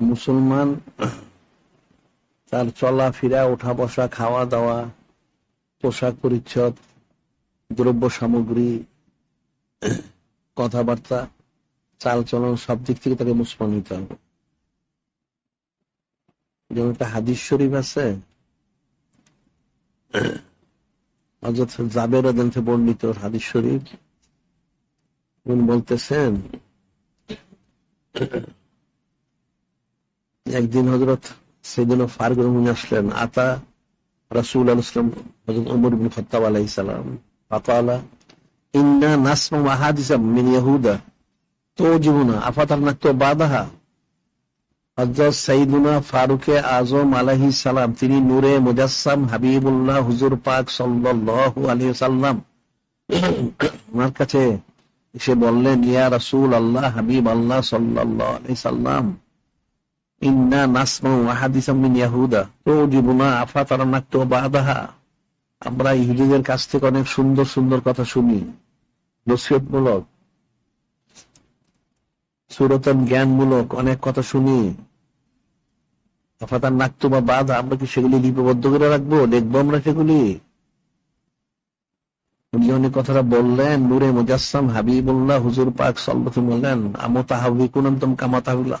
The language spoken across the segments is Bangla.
মুসলমান, তার চলাফেরা ওঠা বসা খাওয়া দাওয়া পোশাক পরিচ্ছদ দ্রব্য সামগ্রী কথাবার্তা চাল চলন সব দিক থেকে তাকে মুসলমান হইতে হবে। যেমন একটা হাদিস শরীফ আছে জাবের থেকে বর্ণিত হাদিস শরীফ। উনি বলতেছেন একদিন হজরত সেদিন ফারুক রহমান আসলেন। আতা রাসুল আল ইসলাম হজরত উমর বিন খত্তাব আলাইহিস সালাম। ফাকালা, ইন্না নাসমু আহাদিসা মিন ইয়াহুদা। তুজিবুনা আফাতারনা তো বাদাহা। হজরত সাইদুনা ফারুকে আজম আলাইহিস সালাম, তিনি নূরে মুজাসসাম হাবিবুল্লাহ হুজুর পাক সাল্লাল্লাহু আলাইহি সাল্লাম ওনার কাছে এসে বললেন, ইয়া রাসূল আল্লাহ হাবিব আল্লাহ সাল্লাল্লাহু আলাইহি সাল্লাম আমরা ইহুদিদের কাছ থেকে অনেক সুন্দর সুন্দর কথা শুনি। নসিহতমূলক, সুরতন জ্ঞানমূলক অনেক কথা শুনি। আফাতার নাকতো বা বাধা আমরা কি সেগুলি লিপিবদ্ধ করে রাখব? দেখব আমরা সেগুলি? উনি অনেক কথাটা বললেন, নূরে মুজাসসাম হাবিবুল্লাহ হুজুর পাক সাল্লাল্লাহু বললেন আমতা হাবিকুনন্তম কামাতাহুল্লাহ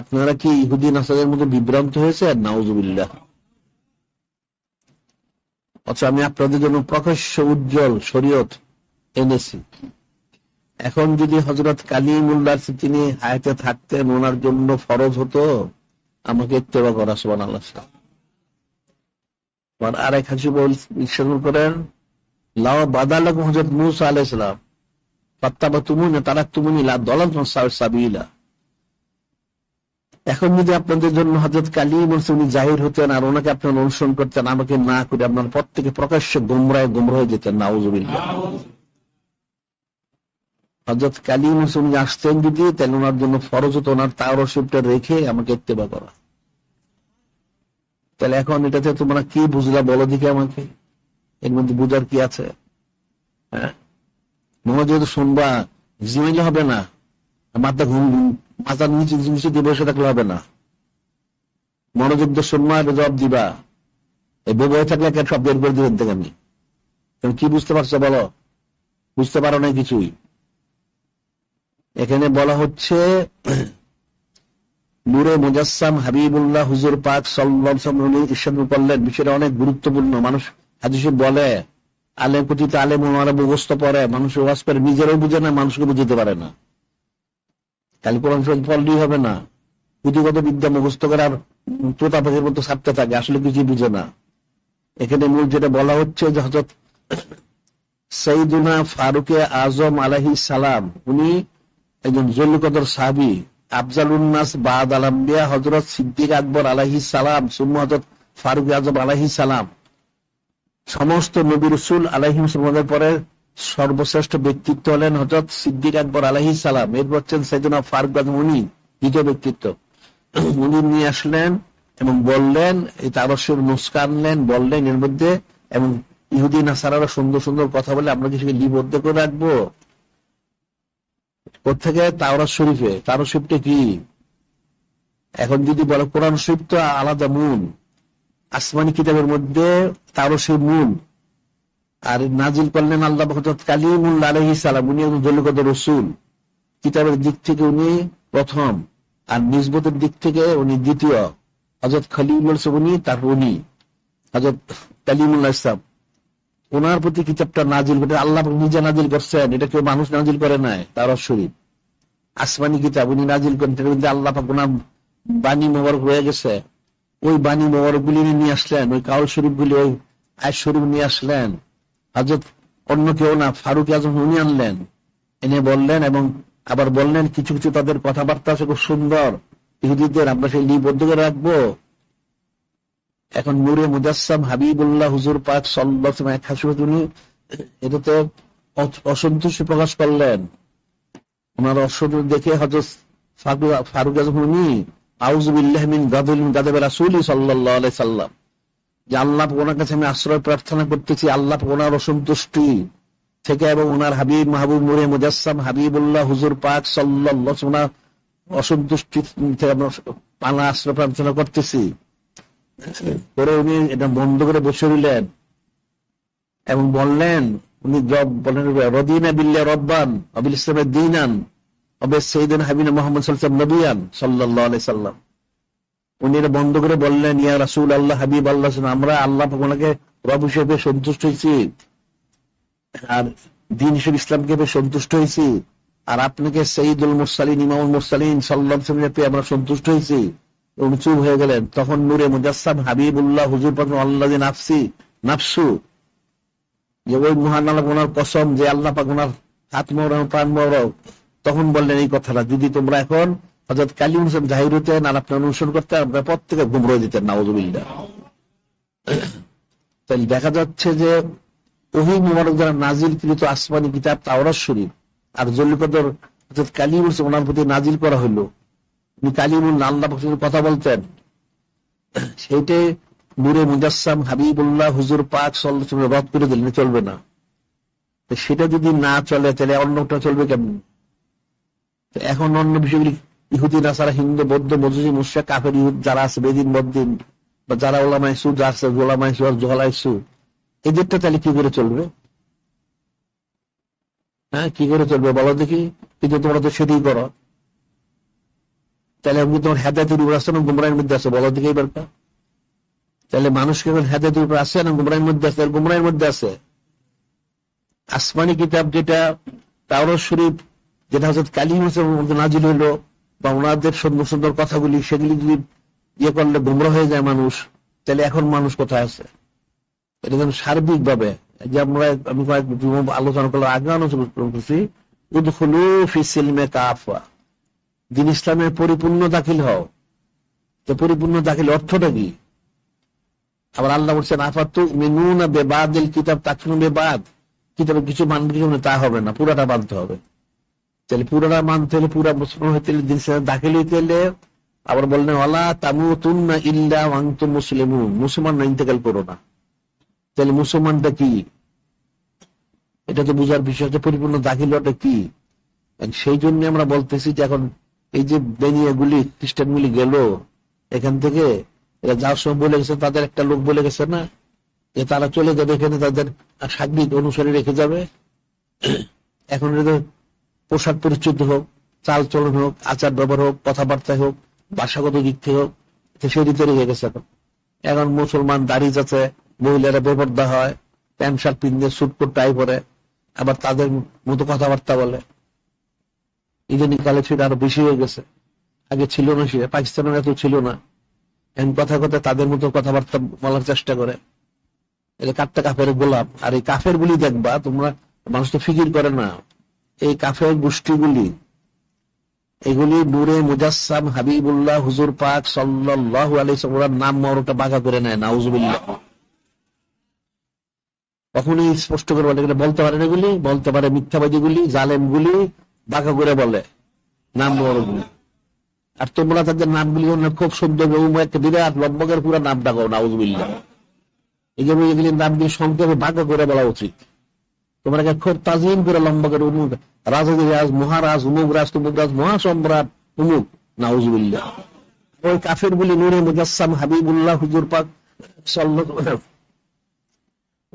আপনারা কি ইহুদি নাসারের মধ্যে বিভ্রান্ত হয়েছে আর নাউজুবিল্লাহ। আচ্ছা আমি আপনাদের জন্য প্রকাশ্য উজ্জ্বল শরীয়ত এনেছি। এখন যদি হজরত কালিমুল্লাহ তিনি হায়াতে থাকতেন, ওনার জন্য ফরজ হতো, আমাকে ইত্তেবা করা সোবান আল্লাহ আর এক হাসি বল বিশ্বাস করেন, লাও বাদালাক হজরত মুসা আলাহ ইসলাম পাত্তাবা তুমি না তারা তুমি লা দলাল সাবিলা। এখন যদি আপনাদের জন্য হজরত কালী বলছে উনি জাহির হতেন আর ওনাকে আপনার অনুসরণ করতেন, আমাকে না করে আপনার পর থেকে প্রকাশ্যে গোমরায় গোমরা হয়ে যেতেন, নাউজুবিল্লাহ। হজরত কালী বলছে উনি আসতেন যদি, তাহলে ওনার জন্য ফরজ হতো, ওনার তার রেখে আমাকে ইত্তেবা করা। তাহলে এখন এটাতে তোমরা কি বুঝলা বলো দিকে আমাকে। এর মধ্যে বুঝার কি আছে? হ্যাঁ? মনে যেহেতু শুনবা, জিমাইলে হবে না। মাথা ঘুম। মাথার নিচে নিচে দিয়ে বসে থাকলে হবে না। মনোযোগ দিয়ে শুনবা জবাব দিবা। এই বয়ে থাকলে কেন সব বের করে দিবেন থেকে আমি? কি বুঝতে পারছ বলো? বুঝতে পারো না কিছুই। এখানে বলা হচ্ছে, নূরে মুজাসসাম হাবিবুল্লাহ হুজুর পাক সাল্লাম করলেন। বিষয়টা অনেক গুরুত্বপূর্ণ। মানুষ হাদিসে বলে, আলেম কথিত আলেম ওনারা মুখস্থ মানুষ ওয়াজ করে নিজেরাও বুঝে না, মানুষকে বুঝতে পারে না। কালি কোরআন পড়লেই হবে না। পুঁথিগত বিদ্যা মুখস্থ করার পাখির মতো ছাপতে থাকে, আসলে কিছু বুঝে না। এখানে মূল যেটা বলা হচ্ছে যে হজরত সঈদুনা ফারুকে আজম আলাহি সালাম, উনি একজন জল্লিকদর সাহাবি আফজাল উন্নাস বাদ আলাম্বিয়া হজরত সিদ্দিক আকবর আলাহি সালাম, সুম্মা হজরত ফারুক আজম আলাহি সালাম। সমস্ত নবী রসুল আলাহিম সালামের পরে সর্বশ্রেষ্ঠ ব্যক্তিত্ব হলেন হজরত সিদ্দিক আকবর আলহি সালাম। এরপর হচ্ছেন সৈদনা ফারুক আজম উনি, দ্বিতীয় ব্যক্তিত্ব। উনি নিয়ে আসলেন এবং বললেন, এই তারস্যের নুস্কা আনলেন, বললেন এর মধ্যে, এবং ইহুদি নাসারারা সুন্দর সুন্দর কথা বলে, আমরা কি সেকে লিবদ্ধ করে রাখব? কোথেকে তাওরা শরীফে। তাওরা শরীফটা কি? এখন যদি বলে, কোরআন শরীফ তো আলাদা মুন আসমানি কিতাবের মধ্যে সেই মূল আর নাজিল করলেন আল্লাহ হজরত কালিমুল্লা আলহি সালাম, উনি একজন রসুল। কিতাবের দিক থেকে উনি প্রথম আর নিজবতের দিক থেকে উনি দ্বিতীয়। হজরত খালিমুল উনি তারপর উনি। হজরত কালিমুল্লাহ ইসলাম ওনার প্রতি কিতাবটা নাজিল করে, আল্লাহ নিজে নাজিল করছেন, এটা কেউ মানুষ নাজিল করে নাই, তার শরীফ আসমানি কিতাব উনি নাজিল করেন আল্লাহ ওনার বাণী মোবারক রয়ে গেছে। ওই বাণী মোবারক গুলি নিয়ে আসলেন, ওই কাউল শরীফ গুলি ওই আয় শরীফ নিয়ে আসলেন। হাজত অন্য কেউ না, ফারুক আজম উনি আনলেন। এনে বললেন এবং আবার বললেন, কিছু কিছু তাদের কথাবার্তা আছে খুব সুন্দর। ইহুদিদের আমরা সেই লিপিবদ্ধ করে রাখব। এখন নূরে মুজাসসাম হাবিবুল্লাহ হুজুর পাক উনি, এটাতে অ- অসন্তুষ্টি প্রকাশ করলেন। ওনার অসন্তুষ্ট দেখে হজরত ফারুক- আজম উনি আউজুবিল্লাহ মিন গাদুল গাদাবে রাসূলি আলাইহি সাল্লাম যে আল্লাহ ওনার কাছে আমি আশ্রয় প্রার্থনা করতেছি, আল্লাহ ওনার অসন্তুষ্টি থেকে এবং ওনার হাবিব মাহবুব নুরে মুজাসসাম হাবিবুল্লাহ হুজুর পাক সাল্লাল্লাহু ওনার অসন্তুষ্টি থেকে আমরা পানা আশ্রয় প্রার্থনা করতেছি। করে উনি এটা বন্ধ করে বসে রইলেন এবং বললেন, উনি জব বলেন, রদিনা বিল্লা রব্বান, অবিল ইসলামের দিনান, অবে সেইদিন হাবিনা মোহাম্মদ সাল্লাম নবিয়ান সাল্লাহ আলাই সাল্লাম উনি এটা বন্ধ করে বললেন, ইয়া রাসুল আল্লাহ, হাবিব আল্লাহ আমরা আল্লাহ ওনাকে রব হিসেবে সন্তুষ্ট হয়েছি। আর দিন হিসেবে ইসলামকে পেয়ে সন্তুষ্ট হয়েছি। আর আপনাকে সঈদুল মুরসালিন, ইমামুল মুরসালিন সাল্লাম আমরা সন্তুষ্ট হয়েছি। উনি চুপ হয়ে গেলেন। তখন নূরে মুজাসসাম, হাবিবুল্লাহ, হুজুর পাক আল্লাহ নাফসি, নাফসু, যে ওই মহান আল্লাহ ওনার কসম, যে আল্লাহ পাক ওনার হাত মরো প্রাণ মরো তখন বললেন এই কথাটা, যদি তোমরা এখন হজরত কালী হোসেন জাহির হতেন আর আপনার অনুসরণ করতেন আপনার প্রত্যেকে গুমরো দিতেন নাওজুবিল্লাহ তাহলে দেখা যাচ্ছে যে ওহি মুবারক যারা নাজিল কৃত আসমানি কিতাব তাওরাত শরীফ আর জল্লিকদর হজরত কালী হোসেন ওনার প্রতি নাজিল করা হলো। উনি কালিমুল আল্লাহ পাকের কথা বলতেন। সেইটাই নূরে মুজাসসাম হাবিবুল্লাহ হুজুর পাক সাল্লাল্লাহু রদ করে দিলেন চলবে না। সেটা যদি না চলে, তাহলে অন্যটা চলবে কেমন? এখন অন্য বিষয়গুলি ইহুদি, নাসারা, হিন্দু, বৌদ্ধ মজুজি মুসা কাফের, ইহুদ যারা আছে, বেদিন, বদ্দিন, বা যারা ওলামাইসু যা আছে গোলামাইসু আর জোহালাইসু এদেরটা তাহলে কি করে চলবে? হ্যাঁ কি করে চলবে বলো দেখি? কিন্তু তোমরা তো সেটাই করো। তাহলে আমি তোমার হেদায়তের উপর আসছে না গুমরাইয়ের মধ্যে আছে বলো দেখি এবার তাহলে মানুষকে এখন হেদায়তের উপর আছে না গুমরাইয়ের মধ্যে আছে গুমরাইয়ের মধ্যে আছে আসমানি কিতাব যেটা, তাওরত শরীফ, যেটা হচ্ছে কালী হোসেন নাজিল হইল বা ওনাদের সুন্দর সুন্দর কথাগুলি, সেগুলি যদি ইয়ে করলে গুমরা হয়ে যায় মানুষ, তাহলে এখন মানুষ কোথায় আছে? এটা যেন সার্বিক ভাবে যে আমরা, আমি কয়েক আলোচনা করলাম আগে আলোচনা কাফা দিন ইসলামের পরিপূর্ণ দাখিল হও। তো পরিপূর্ণ দাখিল অর্থটা কি? আবার আল্লাহ বলছেন, আফাতু মিনুনা বেবাদিল কিতাব তাকনু বেবাদ। কিতাবে কিছু মানবে কিছু তা হবে না, পুরাটা মানতে হবে। তাহলে পুরাটা মানতে হলে পুরা মুসলমান হইতে হলে দিন দাখিল হইতে হলে আবার বললেন ওলা ওয়ালা তামুতুন্না ইল্লা ওয়াংতুম মুসলিমুন। মুসলমান না ইন্তেকাল করো না। তাহলে মুসলমানটা কি? এটা তো বুঝার বিষয় হচ্ছে পরিপূর্ণ দাখিল হওয়াটা কি? সেই জন্য আমরা বলতেছি যে এখন এই যে বেনিয়াগুলি খ্রিস্টানগুলি গেল এখান থেকে এরা যাওয়ার সময় বলে গেছে, তাদের একটা লোক বলে গেছে না, যে তারা চলে যাবে, এখানে তাদের সাংবিক অনুসারে রেখে যাবে। এখন এদের পোশাক পরিচ্ছদ হোক চাল চলন হোক, আচার ব্যবহার হোক কথাবার্তা হোক, ভাষাগত দিক থেকে হোক তো সেই দিকে রেখে গেছে এখন। এখন মুসলমান দাড়ি যাচ্ছে, মহিলারা বেপর্দা হয়, প্যান্ট, শার্ট পিন্ধে সুট কোট টাই পরে, আবার তাদের মতো কথাবার্তা বলে। ইদানিং কালে সেটা আরও বেশি হয়ে গেছে। আগে ছিল না সে পাকিস্তানের এত ছিল না। এখন কথা কথা তাদের মতো কথাবার্তা বলার চেষ্টা করে। এটা কাটটা কাফের গোলাপ, আর এই কাফের গুলি দেখবা, তোমরা মানুষ তো ফিকির করে না। এই কাফের গোষ্ঠীগুলি, এগুলি নূরে মুজাসসাম হাবিবুল্লাহ হুজুর পাক সাল্লাহ আলী ওরা নাম মরটা বাঘা করে নেয়, নাউজুবিল্লাহ। কখনই স্পষ্ট করে বলে বলতে পারে এগুলি, বলতে পারে মিথ্যাবাদীগুলি, জালেমগুলি বাঘা করে বলে নাম মরগুলি আর তোমরা তাদের নামগুলি খুব সুন্দর একটা বিরাট লম্বকের পুরো নাম ডাকো নাউজুবিল্লাহ। এই জন্য এগুলির নামগুলি সংক্ষেপে বাঘা করে বলা উচিত। তোমরা খুব তাজিম করে লম্বা করে উমুক রাজ মহারাজ, উমুক রাজ, তুমুক রাজ মহাসম্রাট উমুক। নাউজুবিল্লাহ। ওই কাফের গুলি নুরে মুজাসসাম হাবিবুল্লাহ হুজুর পাক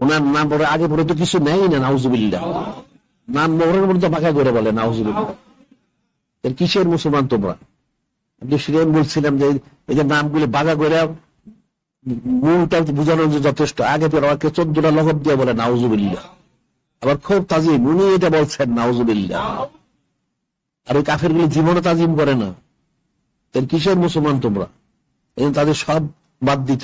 ওনার নাম পরে আগে পরে তো কিছু নেই না, নাউজুবিল্লাহ। নাম মোহরের মধ্যে পাকা করে বলে, নাউজুবিল্লাহ। কিসের মুসলমান তোমরা? সেদিন বলছিলাম যে এই যে নামগুলি বাঘা করে মূলটা বোঝানো যে যথেষ্ট। আগে পরে আমাকে চোদ্দটা লকব দিয়ে বলে, নাউজুবিল্লাহ। আবার খুব তাজিম উনি এটা বলছেন নাউজুবিল্লাহ। আর ওই কাফের গুলি জীবনে তাজিম করে না। কিসের মুসলমান তোমরা? তাদের সব বাদ দিতে